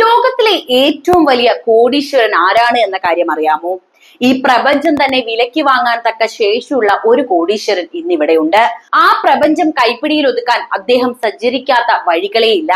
ലോകത്തിലെ ഏറ്റവും വലിയ കോടീശ്വരൻ ആരാണ് എന്ന കാര്യം അറിയാമോ? ഈ പ്രപഞ്ചം തന്നെ വിലയ്ക്ക് വാങ്ങാൻ തക്ക ശേഷിയുള്ള ഒരു കോടീശ്വരൻ ഇന്നിവിടെയുണ്ട്. ആ പ്രപഞ്ചം കൈപ്പിടിയിൽ ഒതുക്കാൻ അദ്ദേഹം സജ്ജരിക്കാത്ത വഴികളേയില്ല.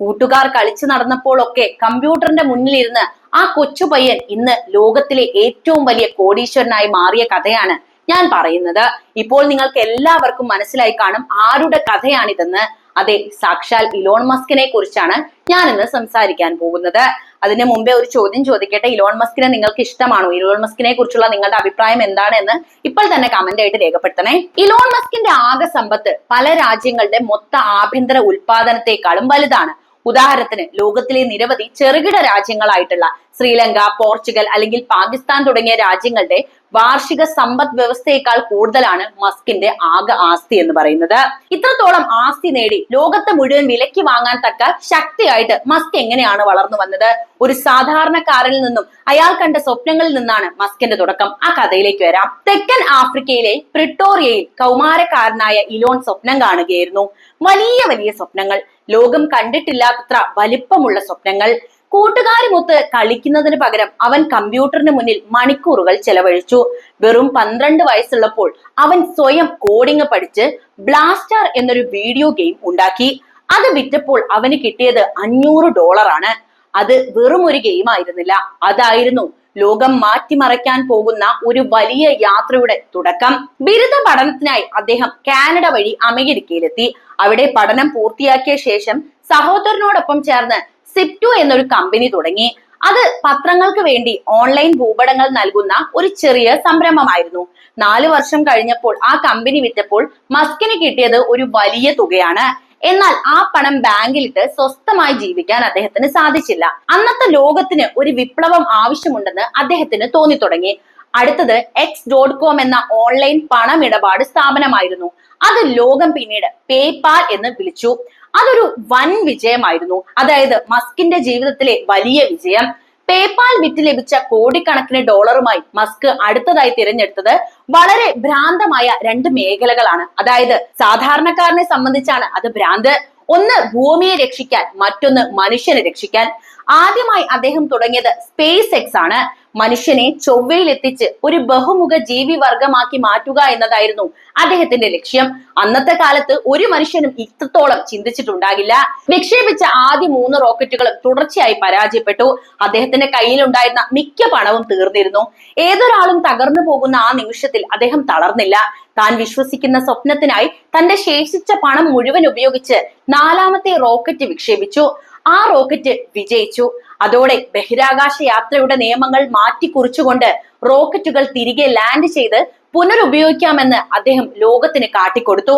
കൂട്ടുകാർ കളിച്ചു നടന്നപ്പോഴൊക്കെ കമ്പ്യൂട്ടറിന്റെ മുന്നിലിരുന്ന് ആ കൊച്ചു പയ്യൻ ഇന്ന് ലോകത്തിലെ ഏറ്റവും വലിയ കോടീശ്വരനായി മാറിയ കഥയാണ് ഞാൻ പറയുന്നത്. ഇപ്പോൾ നിങ്ങൾക്ക് എല്ലാവർക്കും മനസ്സിലായി കാണും ആരുടെ കഥയാണിതെന്ന്. അതെ സാക്ഷാൽ ഇലോൺ മസ്കിനെ കുറിച്ചാണ് ഞാൻ ഇന്ന് സംസാരിക്കാൻ പോകുന്നത്. അതിന് മുമ്പേ ഒരു ചോദ്യം ചോദിക്കട്ടെ? ഇലോൺ മസ്കിനെ നിങ്ങൾക്ക് ഇഷ്ടമാണോ? ഇലോൺ മസ്കിനെ കുറിച്ചുള്ള നിങ്ങളുടെ അഭിപ്രായം എന്താണ് എന്ന് ഇപ്പോൾ തന്നെ കമന്റ് ആയിട്ട് രേഖപ്പെടുത്തണേ. ഇലോൺ മസ്കിന്റെ ആകെ സമ്പത്ത് പല രാജ്യങ്ങളുടെ മൊത്ത ആഭ്യന്തര ഉൽപാദനത്തെക്കാളും വലുതാണ്. ഉദാഹരണത്തിന് ലോകത്തിലെ നിരവധി ചെറുകിട രാജ്യങ്ങളായിട്ടുള്ള ശ്രീലങ്ക പോർച്ചുഗൽ അല്ലെങ്കിൽ പാകിസ്ഥാൻ തുടങ്ങിയ രാജ്യങ്ങളുടെ വാർഷിക സമ്പദ് വ്യവസ്ഥയേക്കാൾ കൂടുതലാണ് മസ്കിന്റെ ആകെ ആസ്തി എന്ന് പറയുന്നത്. ഇത്രത്തോളം ആസ്തി നേടി ലോകത്തെ മുഴുവൻ വിലയ്ക്ക് വാങ്ങാൻ തക്ക ശക്തിയായിട്ട് മസ്ക് എങ്ങനെയാണ് വളർന്നു വന്നത്? ഒരു സാധാരണക്കാരനിൽ നിന്നും അയാൾ കണ്ട സ്വപ്നങ്ങളിൽ നിന്നാണ് മസ്കിന്റെ തുടക്കം. ആ കഥയിലേക്ക് വരാം. തെക്കൻ ആഫ്രിക്കയിലെ പ്രിട്ടോറിയയിൽ കൗമാരക്കാരനായ ഇലോൺ സ്വപ്നം കാണുകയായിരുന്നു. വലിയ വലിയ സ്വപ്നങ്ങൾ. ലോകം കണ്ടിട്ടില്ലാത്തത്ര വലിപ്പമുള്ള സ്വപ്നങ്ങൾ. കൂട്ടുകാരുമൊത്ത് കളിക്കുന്നതിന് പകരം അവൻ കമ്പ്യൂട്ടറിന് മുന്നിൽ മണിക്കൂറുകൾ ചെലവഴിച്ചു. വെറും പന്ത്രണ്ട് വയസ്സുള്ളപ്പോൾ അവൻ സ്വയം കോഡിംഗ് പഠിച്ച് ബ്ലാസ്റ്റാർ എന്നൊരു വീഡിയോ ഗെയിം ഉണ്ടാക്കി. അത് വിറ്റപ്പോൾ അവന് കിട്ടിയത് അഞ്ഞൂറ് ഡോളറാണ് അത് വെറും ഒരു ഗെയിം ആയിരുന്നില്ല. അതായിരുന്നു ലോകം മാറ്റിമറയ്ക്കാൻ പോകുന്ന ഒരു വലിയ യാത്രയുടെ തുടക്കം. ബിരുദ പഠനത്തിനായി അദ്ദേഹം കാനഡ വഴി അമേരിക്കയിലെത്തി. അവിടെ പഠനം പൂർത്തിയാക്കിയ ശേഷം സഹോദരനോടൊപ്പം ചേർന്ന് സിപ്റ്റു എന്നൊരു കമ്പനി തുടങ്ങി. അത് പത്രങ്ങൾക്ക് വേണ്ടി ഓൺലൈൻ ഭൂപടങ്ങൾ നൽകുന്ന ഒരു ചെറിയ സംരംഭമായിരുന്നു. നാല് വർഷം കഴിഞ്ഞപ്പോൾ ആ കമ്പനി വിറ്റപ്പോൾ മസ്കിന് കിട്ടിയത് ഒരു വലിയ തുകയാണ്. എന്നാൽ ആ പണം ബാങ്കിലിട്ട് സ്വസ്ഥമായി ജീവിക്കാൻ അദ്ദേഹത്തിന് സാധിച്ചില്ല. അന്നത്തെ ലോകത്തിന് ഒരു വിപ്ലവം ആവശ്യമുണ്ടെന്ന് അദ്ദേഹത്തിന് തോന്നി തുടങ്ങി അടുത്തത് എക്സ് ഡോട്ട് കോം എന്ന ഓൺലൈൻ പണമിടപാട് സ്ഥാപനമായിരുന്നു. അത് ലോകം പിന്നീട് പേപാൽ എന്ന് വിളിച്ചു. അതൊരു വൻ വിജയമായിരുന്നു. അതായത് മസ്കിന്റെ ജീവിതത്തിലെ വലിയ വിജയം. പേപ്പാൽ വിറ്റ് ലഭിച്ച കോടിക്കണക്കിന് ഡോളറുമായി മസ്ക് അടുത്തതായി തിരഞ്ഞെടുത്തത് വളരെ ഭ്രാന്തമായ രണ്ട് മേഖലകളാണ്. അതായത് സാധാരണക്കാരനെ സംബന്ധിച്ചാണ് അത് ഭ്രാന്ത്. ഒന്ന് ഭൂമിയെ രക്ഷിക്കാൻ മറ്റൊന്ന് മനുഷ്യനെ രക്ഷിക്കാൻ. ആദ്യമായി അദ്ദേഹം തുടങ്ങിയത് സ്പേസ് എക്സ് ആണ്. മനുഷ്യനെ ചൊവ്വയിൽ എത്തിച്ച് ഒരു ബഹുമുഖ ജീവി വർഗമാക്കി മാറ്റുക എന്നതായിരുന്നു അദ്ദേഹത്തിന്റെ ലക്ഷ്യം. അന്നത്തെ കാലത്ത് ഒരു മനുഷ്യനും ഇത്രത്തോളം ചിന്തിച്ചിട്ടുണ്ടാകില്ല. വിക്ഷേപിച്ച ആദ്യ മൂന്ന് റോക്കറ്റുകളും തുടർച്ചയായി പരാജയപ്പെട്ടു. അദ്ദേഹത്തിന്റെ കയ്യിലുണ്ടായിരുന്ന മിക്ക പണവും തീർന്നിരുന്നു. ഏതൊരാളും തകർന്നു പോകുന്ന ആ നിമിഷത്തിൽ അദ്ദേഹം തളർന്നില്ല. താൻ വിശ്വസിക്കുന്ന സ്വപ്നത്തിനായി തന്റെ ശേഷിച്ച പണം മുഴുവൻ ഉപയോഗിച്ച് നാലാമത്തെ റോക്കറ്റ് വിക്ഷേപിച്ചു. ആ റോക്കറ്റ് വിജയിച്ചു. അതോടെ ബഹിരാകാശ യാത്രയുടെ നിയമങ്ങൾ മാറ്റിക്കുറിച്ചുകൊണ്ട് റോക്കറ്റുകൾ തിരികെ ലാൻഡ് ചെയ്ത് പുനരുപയോഗിക്കാമെന്ന് അദ്ദേഹം ലോകത്തിന് കാട്ടിക്കൊടുത്തു.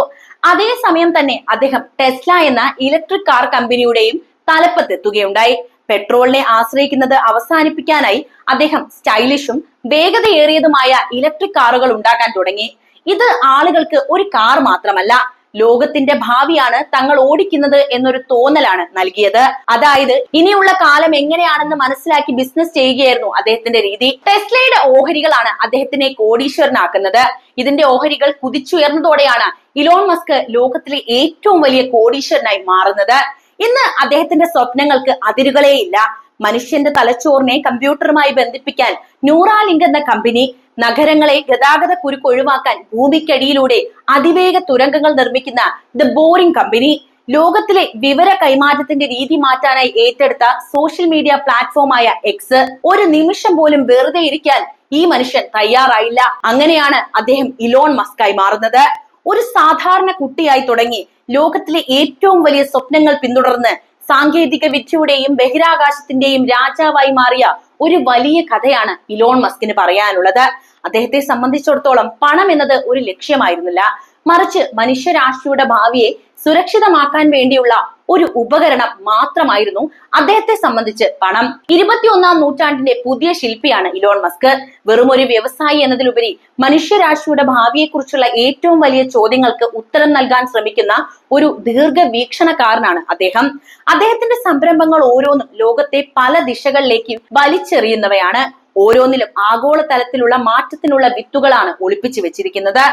അതേസമയം തന്നെ അദ്ദേഹം ടെസ്ല എന്ന ഇലക്ട്രിക് കാർ കമ്പനിയുടെയും തലപ്പത്തെത്തുകയുണ്ടായി. പെട്രോളിനെ ആശ്രയിക്കുന്നത് അവസാനിപ്പിക്കാനായി അദ്ദേഹം സ്റ്റൈലിഷും വേഗതയേറിയതുമായ ഇലക്ട്രിക് കാറുകൾ ഉണ്ടാക്കാൻ തുടങ്ങി. ഇത് ആളുകൾക്ക് ഒരു കാർ മാത്രമല്ല ലോകത്തിന്റെ ഭാവിയാണ് തങ്ങൾ ഓടിക്കുന്നത് എന്നൊരു തോന്നലാണ് നൽകിയത്. അതായത് ഇനിയുള്ള കാലം എങ്ങനെയാണെന്ന് മനസ്സിലാക്കി ബിസിനസ് ചെയ്യുകയായിരുന്നു അദ്ദേഹത്തിന്റെ രീതി. ടെസ്ലയുടെ ഓഹരികളാണ് അദ്ദേഹത്തിനെ കോടീശ്വരനാക്കുന്നത്. ഇതിന്റെ ഓഹരികൾ കുതിച്ചുയർന്നതോടെയാണ് ഇലോൺ മസ്ക് ലോകത്തിലെ ഏറ്റവും വലിയ കോടീശ്വരനായി മാറുന്നത്. ഇന്ന് അദ്ദേഹത്തിന്റെ സ്വപ്നങ്ങൾക്ക് അതിരുകളേയില്ല. മനുഷ്യന്റെ തലച്ചോറിനെ കമ്പ്യൂട്ടറുമായി ബന്ധിപ്പിക്കാൻ ന്യൂറാലിങ്ക് എന്ന കമ്പനി നഗരങ്ങളെ ഗതാഗത കുരുക്ക് ഒഴിവാക്കാൻ ഭൂമിക്കടിയിലൂടെ അതിവേഗ തുരങ്കങ്ങൾ നിർമ്മിക്കുന്ന ദ ബോറിംഗ് കമ്പനി ലോകത്തിലെ വിവര കൈമാറ്റത്തിന്റെ രീതി മാറ്റാനായി ഏറ്റെടുത്ത സോഷ്യൽ മീഡിയ പ്ലാറ്റ്ഫോമായ എക്സ് ഒരു നിമിഷം പോലും വെറുതെ ഇരിക്കാൻ ഈ മനുഷ്യൻ തയ്യാറായില്ല. അങ്ങനെയാണ് അദ്ദേഹം ഇലോൺ മസ്കായി മാറുന്നത്. ഒരു സാധാരണ കുട്ടിയായി തുടങ്ങി ലോകത്തിലെ ഏറ്റവും വലിയ സ്വപ്നങ്ങൾ പിന്തുടർന്ന് സാങ്കേതിക വിദ്യയുടെയും ബഹിരാകാശത്തിന്റെയും രാജാവായി മാറിയ ഒരു വലിയ കഥയാണ് ഇലോൺ മസ്കിന് പറയാനുള്ളത്. അദ്ദേഹത്തെ സംബന്ധിച്ചിടത്തോളം പണം എന്നത് ഒരു ലക്ഷ്യമായിരുന്നില്ല. മറിച്ച് മനുഷ്യരാശിയുടെ ഭാവിയെ സുരക്ഷിതമാക്കാൻ വേണ്ടിയുള്ള ഒരു ഉപകരണം മാത്രമായിരുന്നു അദ്ദേഹത്തെ സംബന്ധിച്ച് പണം. ഇരുപത്തിയൊന്നാം നൂറ്റാണ്ടിന്റെ പുതിയ ശില്പിയാണ് ഇലോൺ മസ്ക്. വെറും ഒരു വ്യവസായി എന്നതിലുപരി മനുഷ്യരാശിയുടെ ഭാവിയെക്കുറിച്ചുള്ള ഏറ്റവും വലിയ ചോദ്യങ്ങൾക്ക് ഉത്തരം നൽകാൻ ശ്രമിക്കുന്ന ഒരു ദീർഘവീക്ഷണക്കാരനാണ് അദ്ദേഹം. അദ്ദേഹത്തിന്റെ സംരംഭങ്ങൾ ഓരോന്നും ലോകത്തെ പല ദിശകളിലേക്ക് വലിച്ചെറിയുന്നവയാണ്. ഓരോന്നിലും ആഗോള തലത്തിലുള്ള മാറ്റത്തിനുള്ള വിത്തുകളാണ് ഒളിപ്പിച്ചു വെച്ചിരിക്കുന്നത്.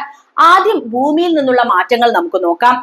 ആദ്യം ഭൂമിയിൽ നിന്നുള്ള മാറ്റങ്ങൾ നമുക്ക് നോക്കാം.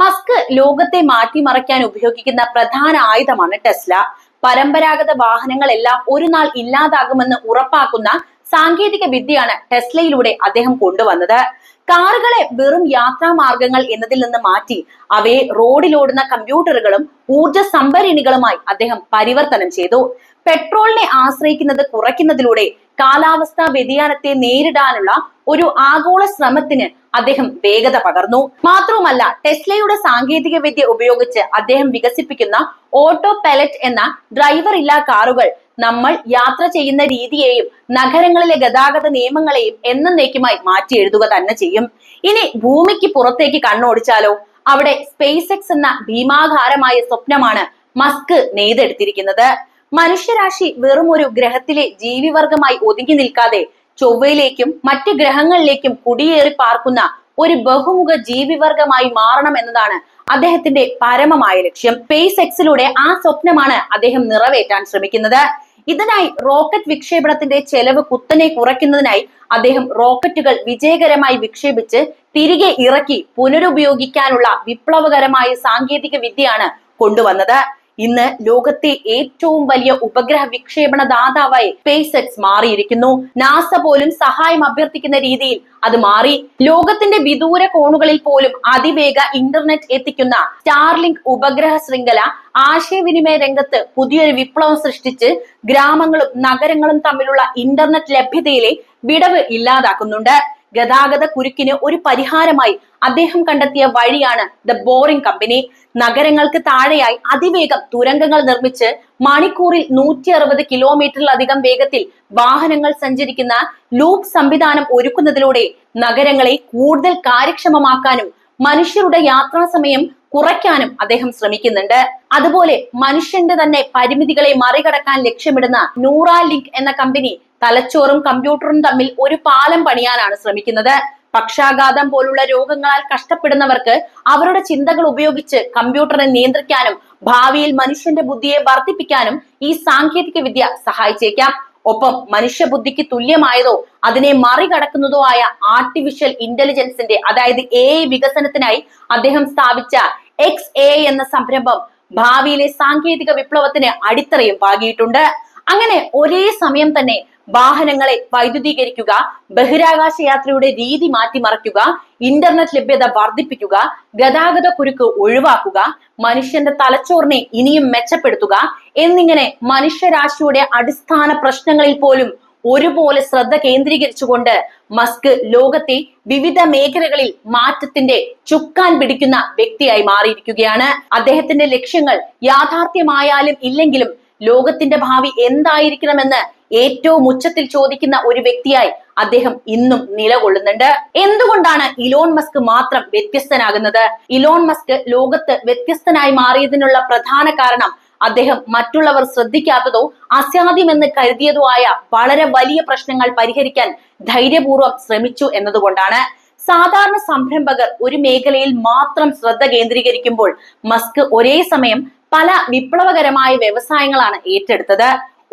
മസ്ക് ലോകത്തെ മാറ്റിമറിക്കാൻ ഉപയോഗിക്കുന്ന പ്രധാന ആയുധമാണ് ടെസ്ല. പരമ്പരാഗത വാഹനങ്ങളെല്ലാം ഒരു നാൾ ഇല്ലാതാകുമെന്ന് ഉറപ്പാക്കുന്ന സാങ്കേതിക വിദ്യയാണ് ടെസ്ലയിലൂടെ അദ്ദേഹം കൊണ്ടുവന്നത്. കാറുകളെ വെറും യാത്രാ മാർഗങ്ങൾ എന്നതിൽ നിന്ന് മാറ്റി അവയെ റോഡിലോടുന്ന കമ്പ്യൂട്ടറുകളും ഊർജ സംഭരണികളുമായി അദ്ദേഹം പരിവർത്തനം ചെയ്തു. പെട്രോളിനെ ആശ്രയിക്കുന്നത് കുറയ്ക്കുന്നതിലൂടെ കാലാവസ്ഥാ വ്യതിയാനത്തെ നേരിടാനുള്ള ഒരു ആഗോള ശ്രമത്തിന് അദ്ദേഹം വേഗത പകർന്നു. മാത്രവുമല്ല ടെസ്ലയുടെ സാങ്കേതിക വിദ്യ ഉപയോഗിച്ച് അദ്ദേഹം വികസിപ്പിക്കുന്ന ഓട്ടോ പൈലറ്റ് എന്ന ഡ്രൈവർ ഇല്ലാ കാറുകൾ നമ്മൾ യാത്ര ചെയ്യുന്ന രീതിയെയും നഗരങ്ങളിലെ ഗതാഗത നിയമങ്ങളെയും എന്നേക്കുമായി മാറ്റി എഴുതുക തന്നെ ചെയ്യും. ഇനി ഭൂമിക്ക് പുറത്തേക്ക് കണ്ണോടിച്ചാലോ? അവിടെ സ്പേസ് എക്സ് എന്ന ഭീമാകാരമായ സ്വപ്നമാണ് മസ്ക് നെയ്തെടുത്തിരിക്കുന്നത്. മനുഷ്യരാശി വെറും ഒരു ഗ്രഹത്തിലെ ജീവിവർഗമായി ഒതുങ്ങി നിൽക്കാതെ ചൊവ്വയിലേക്കും മറ്റ് ഗ്രഹങ്ങളിലേക്കും കുടിയേറി പാർക്കുന്ന ഒരു ബഹുമുഖ ജീവിവർഗമായി മാറണം എന്നതാണ് അദ്ദേഹത്തിന്റെ പരമമായ ലക്ഷ്യം. സ്പേസ് എക്സിലൂടെ ആ സ്വപ്നമാണ് അദ്ദേഹം നിറവേറ്റാൻ ശ്രമിക്കുന്നത്. ഇതിനായി റോക്കറ്റ് വിക്ഷേപണത്തിന്റെ ചെലവ് കുത്തനെ കുറയ്ക്കുന്നതിനായി അദ്ദേഹം റോക്കറ്റുകൾ വിജയകരമായി വിക്ഷേപിച്ച് തിരികെ ഇറക്കി പുനരുപയോഗിക്കാനുള്ള വിപ്ലവകരമായ സാങ്കേതിക വിദ്യയാണ് കൊണ്ടുവന്നത്. ഇന്ന് ലോകത്തെ ഏറ്റവും വലിയ ഉപഗ്രഹ വിക്ഷേപണ ദാതാവായി സ്പേസ് എക്സ് മാറിയിരിക്കുന്നു. നാസ പോലും സഹായം അഭ്യർത്ഥിക്കുന്ന രീതിയിൽ അത് മാറി. ലോകത്തിന്റെ വിദൂര കോണുകളിൽ പോലും അതിവേഗ ഇന്റർനെറ്റ് എത്തിക്കുന്ന സ്റ്റാർലിങ്ക് ഉപഗ്രഹ ശൃംഖല ആശയവിനിമയ രംഗത്ത് പുതിയൊരു വിപ്ലവം സൃഷ്ടിച്ച് ഗ്രാമങ്ങളും നഗരങ്ങളും തമ്മിലുള്ള ഇന്റർനെറ്റ് ലഭ്യതയിലെ വിടവ് ഇല്ലാതാക്കുന്നുണ്ട്. ഗതാഗത കുരുക്കിന് ഒരു പരിഹാരമായി അദ്ദേഹം കണ്ടെത്തിയ വഴിയാണ് ദ ബോറിംഗ് കമ്പനി നഗരങ്ങൾക്ക് താഴെയായി അതിവേഗം തുരങ്കങ്ങൾ നിർമ്മിച്ച് മണിക്കൂറിൽ നൂറ്റി അറുപത് കിലോമീറ്ററിലധികം വേഗത്തിൽ വാഹനങ്ങൾ സഞ്ചരിക്കുന്ന ലൂപ്പ് സംവിധാനം ഒരുക്കുന്നതിലൂടെ നഗരങ്ങളെ കൂടുതൽ കാര്യക്ഷമമാക്കാനും മനുഷ്യരുടെ യാത്രാ സമയം കുറയ്ക്കാനും അദ്ദേഹം ശ്രമിക്കുന്നുണ്ട്. അതുപോലെ മനുഷ്യന്റെ തന്നെ പരിമിതികളെ മറികടക്കാൻ ലക്ഷ്യമിടുന്ന നൂറ ലിങ്ക് എന്ന കമ്പനി തലച്ചോറും കമ്പ്യൂട്ടറും തമ്മിൽ ഒരു പാലം പണിയാനാണ് ശ്രമിക്കുന്നത്. പക്ഷാഘാതം പോലുള്ള രോഗങ്ങളാൽ കഷ്ടപ്പെടുന്നവർക്ക് അവരുടെ ചിന്തകൾ ഉപയോഗിച്ച് കമ്പ്യൂട്ടറിനെ നിയന്ത്രിക്കാനും ഭാവിയിൽ മനുഷ്യന്റെ ബുദ്ധിയെ വർദ്ധിപ്പിക്കാനും ഈ സാങ്കേതിക വിദ്യ സഹായിച്ചേക്കാം. ഒപ്പം മനുഷ്യബുദ്ധിക്ക് തുല്യമായതോ അതിനെ മറികടക്കുന്നതോ ആയ ആർട്ടിഫിഷ്യൽ ഇന്റലിജൻസിന്റെ അതായത് എ വികസനത്തിനായി അദ്ദേഹം സ്ഥാപിച്ച എക്സ് എ എന്ന സംരംഭം ഭാവിയിലെ സാങ്കേതിക വിപ്ലവത്തിന് അടിത്തറയും പാകിയിട്ടുണ്ട്. അങ്ങനെ ഒരേ സമയം തന്നെ വാഹനങ്ങളെ വൈദ്യുതീകരിക്കുക ബഹിരാകാശ യാത്രയുടെ രീതി മാറ്റിമറിക്കുക ഇന്റർനെറ്റ് ലഭ്യത വർദ്ധിപ്പിക്കുക ഗതാഗത കുരുക്ക് ഒഴിവാക്കുക മനുഷ്യന്റെ തലച്ചോറിനെ ഇനിയും മെച്ചപ്പെടുത്തുക എന്നിങ്ങനെ മനുഷ്യരാശിയുടെ അടിസ്ഥാന പ്രശ്നങ്ങളിൽ പോലും ഒരുപോലെ ശ്രദ്ധ കേന്ദ്രീകരിച്ചുകൊണ്ട് മസ്ക് ലോകത്തെ വിവിധ മേഖലകളിൽ മാറ്റത്തിന്റെ ചുക്കാൻ പിടിക്കുന്ന വ്യക്തിയായി മാറിയിരിക്കുകയാണ്. അദ്ദേഹത്തിന്റെ ലക്ഷ്യങ്ങൾ യാഥാർത്ഥ്യമായാലും ഇല്ലെങ്കിലും ലോകത്തിന്റെ ഭാവി എന്തായിരിക്കണമെന്ന് ഏറ്റവും ഉച്ചത്തിൽ ചോദിക്കുന്ന ഒരു വ്യക്തിയായി അദ്ദേഹം ഇന്നും നിലകൊള്ളുന്നുണ്ട്. എന്തുകൊണ്ടാണ് ഇലോൺ മസ്ക് മാത്രം വ്യത്യസ്തനാകുന്നത്? ഇലോൺ മസ്ക് ലോകത്ത് വ്യത്യസ്തനായി മാറിയതിനുള്ള പ്രധാന കാരണം അദ്ദേഹം മറ്റുള്ളവർ ശ്രദ്ധിക്കാത്തതോ അസാധ്യമെന്ന് കരുതിയതോ ആയ വളരെ വലിയ പ്രശ്നങ്ങൾ പരിഹരിക്കാൻ ധൈര്യപൂർവം ശ്രമിച്ചു എന്നതുകൊണ്ടാണ്. സാധാരണ സംരംഭകർ ഒരു മേഖലയിൽ മാത്രം ശ്രദ്ധ കേന്ദ്രീകരിക്കുമ്പോൾ മസ്ക് ഒരേ സമയം പല വിപ്ലവകരമായ വ്യവസായങ്ങളാണ് ഏറ്റെടുത്തത്.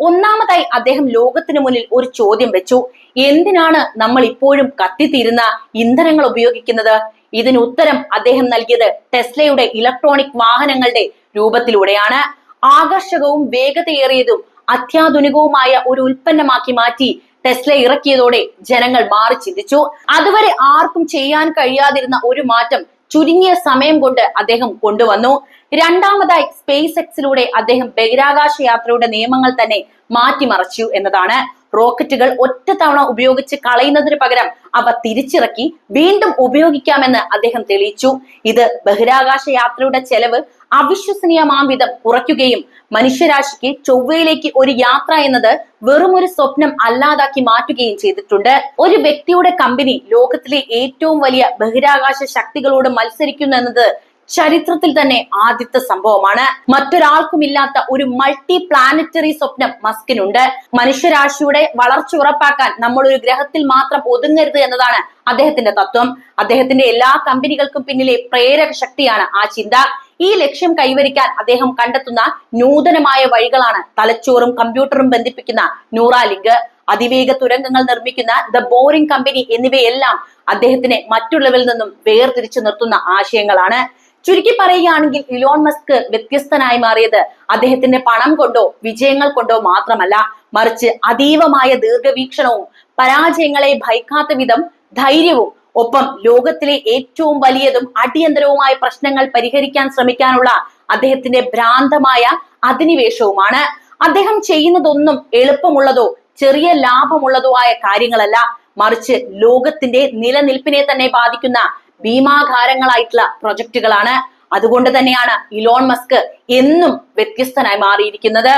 ഒന്നാമതായി അദ്ദേഹം ലോകത്തിന് മുന്നിൽ ഒരു ചോദ്യം വെച്ചു. എന്തിനാണ് നമ്മൾ ഇപ്പോഴും കത്തിത്തീരുന്ന ഇന്ധനങ്ങൾ ഉപയോഗിക്കുന്നത്? ഇതിന് ഉത്തരം അദ്ദേഹം നൽകിയത് ടെസ്ലയുടെ ഇലക്ട്രോണിക് വാഹനങ്ങളുടെ രൂപത്തിലൂടെയാണ്. ആകർഷകവും വേഗതയേറിയതും അത്യാധുനികവുമായ ഒരു ഉൽപ്പന്നമാക്കി മാറ്റി ടെസ്ല ഇറക്കിയതോടെ ജനങ്ങൾ മാറി ചിന്തിച്ചു. അതുവരെ ആർക്കും ചെയ്യാൻ കഴിയാതിരുന്ന ഒരു മാറ്റം ചുരുങ്ങിയ സമയം കൊണ്ട് അദ്ദേഹം കൊണ്ടുവന്നു. രണ്ടാമതായി സ്പേസ് എക്സിലൂടെ അദ്ദേഹം ബഹിരാകാശ യാത്രയുടെ നിയമങ്ങൾ തന്നെ മാറ്റിമറിച്ചു എന്നതാണ്. റോക്കറ്റുകൾ ഒറ്റ തവണ ഉപയോഗിച്ച് കളയുന്നതിന് പകരം അവ തിരിച്ചിറക്കി വീണ്ടും ഉപയോഗിക്കാമെന്ന് അദ്ദേഹം തെളിയിച്ചു. ഇത് ബഹിരാകാശ യാത്രയുടെ ചെലവ് അവിശ്വസനീയമാം വിധം കുറയ്ക്കുകയും മനുഷ്യരാശിക്ക് ചൊവ്വയിലേക്ക് ഒരു യാത്ര എന്നത് വെറും ഒരു സ്വപ്നം അല്ലാതാക്കി മാറ്റുകയും ചെയ്തിട്ടുണ്ട്. ഒരു വ്യക്തിയുടെ കമ്പനി ലോകത്തിലെ ഏറ്റവും വലിയ ബഹിരാകാശ ശക്തികളോട് മത്സരിക്കുന്നു എന്നത് ചരിത്രത്തിൽ തന്നെ ആദ്യത്തെ സംഭവമാണ്. മറ്റൊരാൾക്കുമില്ലാത്ത ഒരു മൾട്ടി പ്ലാനറ്ററി സ്വപ്നം മസ്കിനുണ്ട്. മനുഷ്യരാശിയുടെ വളർച്ച ഉറപ്പാക്കാൻ നമ്മൾ ഒരു ഗ്രഹത്തിൽ മാത്രം ഒതുങ്ങരുത് എന്നതാണ് അദ്ദേഹത്തിന്റെ തത്വം. അദ്ദേഹത്തിന്റെ എല്ലാ കമ്പനികൾക്കും പിന്നിലെ പ്രേരക ശക്തിയാണ് ആ ചിന്ത. ഈ ലക്ഷ്യം കൈവരിക്കാൻ അദ്ദേഹം കണ്ടെത്തുന്ന നൂതനമായ വഴികളാണ്. തലച്ചോറും കമ്പ്യൂട്ടറും ബന്ധിപ്പിക്കുന്ന ന്യൂറാലിങ്ക് അതിവേഗ തുരങ്കങ്ങൾ നിർമ്മിക്കുന്ന ദ ബോറിംഗ് കമ്പനി എന്നിവയെല്ലാം അദ്ദേഹത്തിനെ മറ്റുള്ളവരിൽ നിന്നും വേർതിരിച്ചു നിർത്തുന്ന ആശയങ്ങളാണ്. ചുരുക്കി പറയുകയാണെങ്കിൽ ഇലോൺ മസ്ക് വ്യത്യസ്തനായി മാറിയത് അദ്ദേഹത്തിന്റെ പണം കൊണ്ടോ വിജയങ്ങൾ കൊണ്ടോ മാത്രമല്ല മറിച്ച് അതീവമായ ദീർഘവീക്ഷണവും പരാജയങ്ങളെ ഭയക്കാത്ത വിധം ധൈര്യവും ഒപ്പം ലോകത്തിലെ ഏറ്റവും വലിയതും അടിയന്തരവുമായ പ്രശ്നങ്ങൾ പരിഹരിക്കാൻ ശ്രമിക്കാനുള്ള അദ്ദേഹത്തിന്റെ ഭ്രാന്തമായ അധിനിവേശവുമാണ്. അദ്ദേഹം ചെയ്യുന്നതൊന്നും എളുപ്പമുള്ളതോ ചെറിയ ലാഭമുള്ളതോ ആയ കാര്യങ്ങളല്ല. മറിച്ച് ലോകത്തിന്റെ നിലനിൽപ്പിനെ തന്നെ ബാധിക്കുന്ന ഭീമാകാരങ്ങളായിട്ടുള്ള പ്രൊജക്ടുകളാണ്. അതുകൊണ്ട് തന്നെയാണ് ഇലോൺ മസ്ക് എന്നും വ്യത്യസ്തനായി മാറിയിരിക്കുന്നത്.